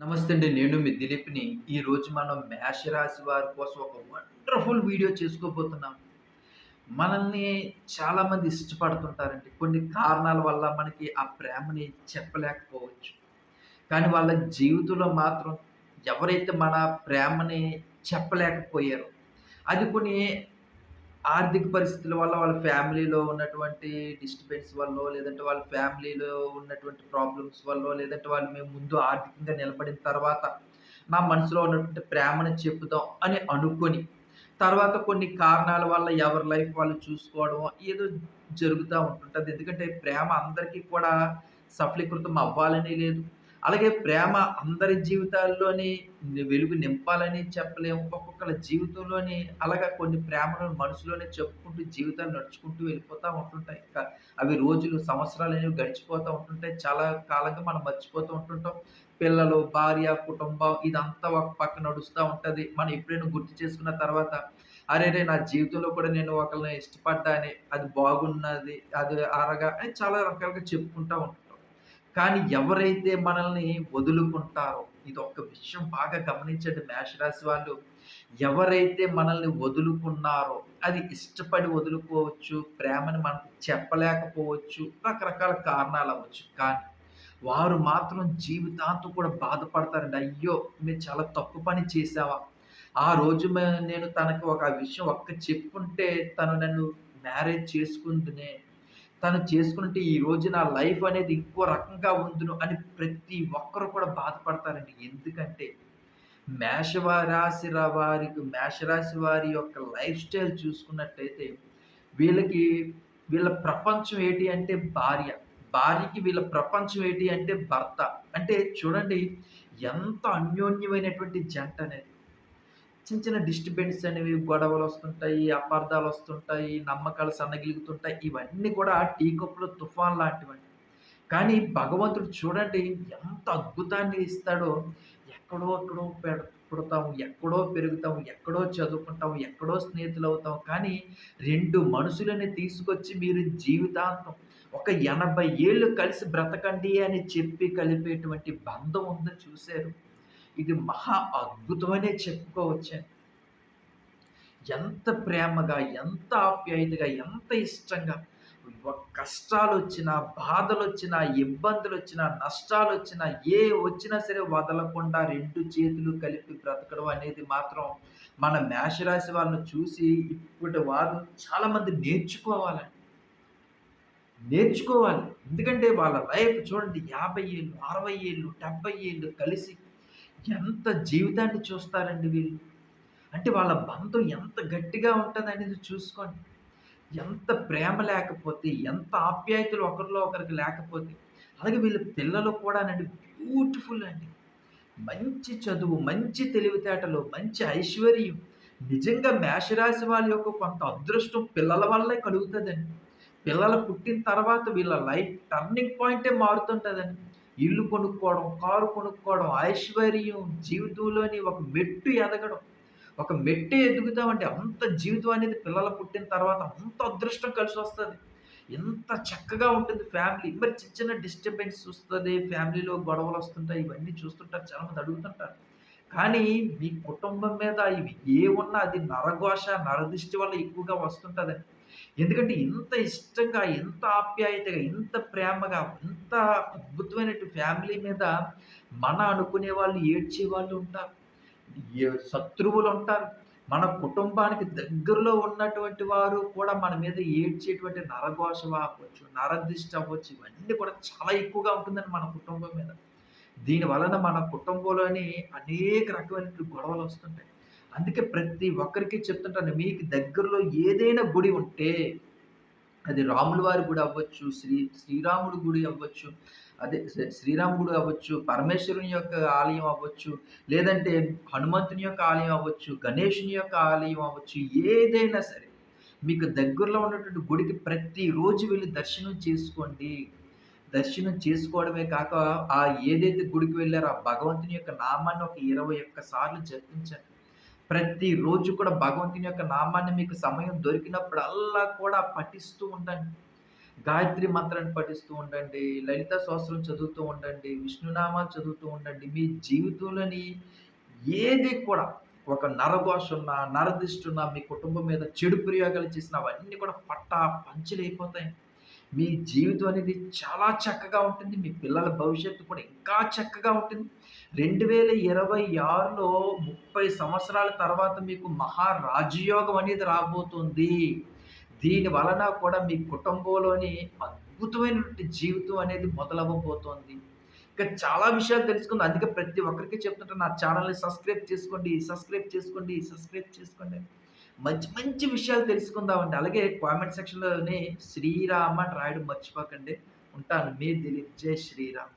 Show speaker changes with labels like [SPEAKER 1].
[SPEAKER 1] నమస్తే అండి నేను మీ దిలీప్ని. ఈరోజు మనం మేష రాశి వారి కోసం ఒక వండర్ఫుల్ వీడియో చేసుకోబోతున్నాం. మనల్ని చాలామంది ఇష్టపడుతుంటారండి. కొన్ని కారణాల వల్ల మనకి ఆ ప్రేమని చెప్పలేకపోవచ్చు. కానీ వాళ్ళ జీవితంలో మాత్రం ఎవరైతే మన ప్రేమని చెప్పలేకపోయారో అది కొన్ని ఆర్థిక పరిస్థితుల వల్ల వాళ్ళ ఫ్యామిలీలో ఉన్నటువంటి డిస్టర్బెన్స్ వల్ల లేదంటే వాళ్ళ ఫ్యామిలీలో ఉన్నటువంటి ప్రాబ్లమ్స్ వల్ల లేదంటే వాళ్ళు మేము ముందు ఆర్థికంగా నిలబడిన తర్వాత నా మనసులో ఉన్నటువంటి ప్రేమను చెప్పుదాం అని అనుకొని తర్వాత కొన్ని కారణాల వల్ల ఎవరి లైఫ్ వాళ్ళు చూసుకోవడం ఏదో జరుగుతూ ఉంటుంటుంది. ఎందుకంటే ప్రేమ అందరికీ కూడా సఫలీకృతం అవ్వాలని లేదు. అలాగే ప్రేమ అందరి జీవితాల్లోని వెలుగు నింపాలని చెప్పలేము. ఒక్కొక్కళ్ళ జీవితంలోని అలాగా కొన్ని ప్రేమలను మనసులోనే చెప్పుకుంటూ జీవితాలు నడుచుకుంటూ వెళ్ళిపోతూ ఉంటుంటాయి. ఇంకా అవి రోజులు సంవత్సరాలు అనేవి గడిచిపోతూ ఉంటుంటాయి. చాలా కాలంగా మనం మర్చిపోతూ ఉంటుంటాం. పిల్లలు భార్య కుటుంబం ఇదంతా ఒక పక్క నడుస్తూ ఉంటుంది. మనం ఎప్పుడైనా గుర్తు చేసుకున్న తర్వాత అరే రే నా జీవితంలో కూడా నేను ఒకరిని ఇష్టపడ్డాని అది బాగున్నది అది అరగా అని చాలా రకాలుగా చెప్పుకుంటూ ఉంటాం. కానీ ఎవరైతే మనల్ని వదులుకుంటారో ఇది ఒక విషయం బాగా గమనించండి మేషరాశి వాళ్ళు. ఎవరైతే మనల్ని వదులుకున్నారో అది ఇష్టపడి వదులుకోవచ్చు ప్రేమని మనకు చెప్పలేకపోవచ్చు రకరకాల కారణాలు అవ్వచ్చు. కానీ వారు మాత్రం జీవితాంతం కూడా బాధపడతారండి. అయ్యో మీరు చాలా తప్పు పని చేసావా ఆ రోజు నేను తనకు ఒక విషయం ఒక్క చెప్పుంటే తను నన్ను మ్యారేజ్ చేసుకుందినే తను చేసుకుంటే ఈ రోజు నా లైఫ్ అనేది ఇంకో రకంగా ఉందును అని ప్రతి ఒక్కరు కూడా బాధపడతారండి. ఎందుకంటే మేషరాశి వారికి మేషరాశి వారి యొక్క లైఫ్ స్టైల్ చూసుకున్నట్టయితే వీళ్ళకి వీళ్ళ ప్రపంచం ఏంటి అంటే భార్య. భార్యకి వీళ్ళ ప్రపంచం ఏంటి అంటే భర్త. అంటే చూడండి ఎంత అన్యోన్యమైనటువంటి జంట అనేది. చిన్న చిన్న డిస్టర్బెన్స్ అనేవి గొడవలు వస్తుంటాయి అపార్థాలు వస్తుంటాయి నమ్మకాలు సన్నగిలుగుతుంటాయి ఇవన్నీ కూడా టీ కప్పులో తుఫాన్ లాంటివండి. కానీ భగవంతుడు చూడండి ఎంత అద్భుతాన్ని ఇస్తాడో. ఎక్కడో ఎక్కడో పెడ పుడతాము ఎక్కడో పెరుగుతాము ఎక్కడో చదువుకుంటాము ఎక్కడో స్నేహితులు అవుతాం కానీ రెండు మనుషులని తీసుకొచ్చి మీరు జీవితాంతం ఒక ఎనభై ఏళ్ళు కలిసి బ్రతకండి అని చెప్పి కలిపేటువంటి బంధం ఉందో చూశారు. ఇది మహా అద్భుతమనే చెప్పుకోవచ్చండి ఎంత ప్రేమగా ఎంత ఆప్యాయతగా ఎంత ఇష్టంగా కష్టాలు వచ్చినా బాధలు వచ్చినా ఇబ్బందులు వచ్చినా నష్టాలు వచ్చినా ఏ వచ్చినా సరే వదలకుండా రెండు చేతులు కలిపి బ్రతకడం అనేది మాత్రం మన మేషరాశి వాళ్ళని చూసి ఇప్పటి వారు చాలామంది నేర్చుకోవాలండి. నేర్చుకోవాలి. ఎందుకంటే వాళ్ళ లైఫ్ చూడండి యాభై ఏళ్ళు అరవై ఏళ్ళు డెబ్బై ఏళ్ళు కలిసి ఎంత జీవితాన్ని చూస్తారండి వీళ్ళు? అంటే వాళ్ళ బంధం ఎంత గట్టిగా ఉంటుంది అనేది చూసుకోండి. ఎంత ప్రేమ లేకపోతే ఎంత ఆప్యాయతలు ఒకరిలో ఒకరికి లేకపోతే అలాగే వీళ్ళ పిల్లలు కూడానండి బ్యూటిఫుల్ అండి. మంచి చదువు మంచి తెలివితేటలు మంచి ఐశ్వర్యం. నిజంగా మేషరాశి వాళ్ళ యొక్క కొంత అదృష్టం పిల్లల వల్లే కలుగుతుందండి. పిల్లలు పుట్టిన తర్వాత వీళ్ళ లైఫ్ టర్నింగ్ పాయింటే మారుతుంటుందండి. ఇల్లు కొనుక్కోవడం కారు కొనుక్కోవడం ఐశ్వర్యం జీవితంలోని ఒక మెట్టు ఎదగడం. ఒక మెట్టు ఎదుగుతామంటే అంత జీవితం అనేది పిల్లలు పుట్టిన తర్వాత అంత అదృష్టం కలిసి వస్తుంది. ఎంత చక్కగా ఉంటుంది ఫ్యామిలీ. మరి చిన్న చిన్న డిస్టర్బెన్స్ వస్తుంది ఫ్యామిలీలో గొడవలు వస్తుంటాయి ఇవన్నీ చూస్తుంటారు చాలామంది అడుగుతుంటారు. కానీ మీ కుటుంబం మీద ఇవి ఏ ఉన్నా అది నరఘోష నరదృష్టి వల్ల ఎక్కువగా వస్తుంటుందండి ఎందుకంటే ఇంత ఇష్టంగా ఎంత ఆప్యాయతగా ఇంత ప్రేమగా ఇంత అద్భుతమైనటువంటి ఫ్యామిలీ మీద మన అనుకునే వాళ్ళు ఏడ్చే వాళ్ళు ఉంటారు. ఏ- శత్రువులు ఉంటారు. మన కుటుంబానికి దగ్గరలో ఉన్నటువంటి వారు కూడా మన మీద ఏడ్చేటువంటి నరఘోష అవ్వచ్చు నరదిష్ట అవ్వచ్చు ఇవన్నీ కూడా చాలా ఎక్కువగా ఉంటుందండి మన కుటుంబం మీద. దీని వలన మన కుటుంబంలోని అనేక రకమైన గొడవలు వస్తుంటాయి. అందుకే ప్రతి ఒక్కరికి చెప్తుంటాను మీకు దగ్గరలో ఏదైనా గుడి ఉంటే అది రాముల వారి గుడి అవ్వచ్చు శ్రీ శ్రీరాముడి గుడి అవ్వచ్చు అదే శ్రీరాముడు గుడి అవ్వచ్చు పరమేశ్వరుని యొక్క ఆలయం అవ్వచ్చు లేదంటే హనుమంతుని యొక్క ఆలయం అవ్వచ్చు గణేషుని యొక్క ఆలయం అవ్వచ్చు ఏదైనా సరే మీకు దగ్గరలో ఉన్నటువంటి గుడికి ప్రతిరోజు వెళ్ళి దర్శనం చేసుకోండి. దర్శనం చేసుకోవడమే కాక ఆ ఏదైతే గుడికి వెళ్ళారో ఆ భగవంతుని యొక్క నామాన్ని ఒక ఇరవై ఒక్క సార్లు జపించండి. ప్రతిరోజు కూడా భగవంతుని యొక్క నామాన్ని మీకు సమయం దొరికినప్పుడల్లా కూడా పఠిస్తూ ఉండండి గాయత్రి మంత్రాన్ని పఠిస్తూ ఉండండి. లలిత సహస్రం చదువుతూ ఉండండి. విష్ణునామాలు చదువుతూ ఉండండి. మీ జీవితంలోని ఏది కూడా ఒక నరఘోషున్నా, నరదిష్టున్న మీ కుటుంబం మీద చెడు ప్రయోగాలు చేసిన అవన్నీ కూడా పట్టా పంచలైపోతాయి. మీ జీవితం అనేది చాలా చక్కగా ఉంటుంది. మీ పిల్లల భవిష్యత్తు కూడా ఇంకా చక్కగా ఉంటుంది. 2026లో 30 సంవత్సరాల తర్వాత మీకు మహారాజయోగం అనేది రాబోతుంది. దీని వలన కూడా మీ కుటుంబంలోని అద్భుతమైనటువంటి జీవితం అనేది మొదలవ్వబోతోంది. ఇంకా చాలా విషయాలు తెలుసుకుంది అందుకే ప్రతి ఒక్కరికి చెప్తుంటే నా ఛానల్ని సబ్స్క్రైబ్ చేసుకోండి, సబ్స్క్రైబ్ చేసుకోండి, సబ్స్క్రైబ్ చేసుకోండి. మంచి మంచి విషయాలు తెలుసుకుందామండి. అలాగే కామెంట్ సెక్షన్‌లోని శ్రీరామ అని రాయడం మర్చిపోకండి. ఉంటాను. మీ దిలీప్. జై శ్రీరామ్.